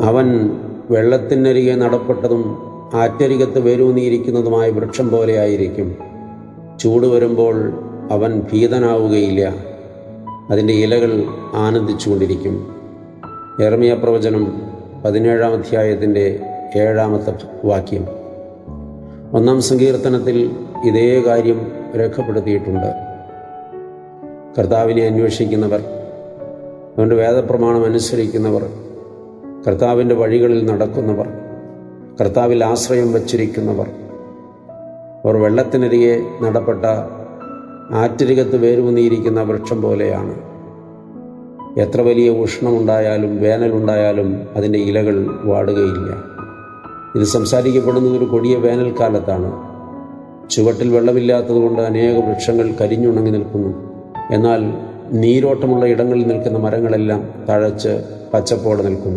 അവൻ വെള്ളത്തിനരികെ നടപ്പെട്ടതും ആറ്റരികത്ത് വേരൂന്നിയിരിക്കുന്നതുമായ വൃക്ഷം പോലെയായിരിക്കും ചൂട് വരുമ്പോൾ അവൻ ഭീതനാവുകയില്ല. അതിന്റെ ഇലകൾ ആനന്ദിച്ചുകൊണ്ടിരിക്കും. എർമിയ പ്രവചനം പതിനേഴാം അധ്യായത്തിന്റെ ഏഴാമത്തെ വാക്യം. ഒന്നാം സങ്കീർത്തനത്തിൽ ഇതേ കാര്യം രേഖപ്പെടുത്തിയിട്ടുണ്ട്. കർത്താവിനെ അന്വേഷിക്കുന്നവർ അവന്റെ വേദപ്രമാണം അനുസരിക്കുന്നവർ കർത്താവിന്റെ വഴികളിൽ നടക്കുന്നവർ കർത്താവിൽ ആശ്രയം വച്ചിരിക്കുന്നവർ അവർ വെള്ളത്തിനരികെ നടപ്പെട്ട ആറ്റരികത്ത് വേരൂന്നിയിരിക്കുന്ന വൃക്ഷം പോലെയാണ്. എത്ര വലിയ ഉഷ്ണമുണ്ടായാലും വേനലുണ്ടായാലും അതിന്റെ ഇലകൾ വാടുകയില്ല. ഇത് സംസാരിക്കപ്പെടുന്നത് ഒരു കൊടിയ വേനൽക്കാലത്താണ്. ചുവട്ടിൽ വെള്ളമില്ലാത്തതുകൊണ്ട് അനേക വൃക്ഷങ്ങൾ കരിഞ്ഞുണങ്ങി നിൽക്കുന്നു. എന്നാൽ നീരോട്ടമുള്ള ഇടങ്ങളിൽ നിൽക്കുന്ന മരങ്ങളെല്ലാം തഴച്ച് പച്ചപ്പോടെ നിൽക്കുന്നു.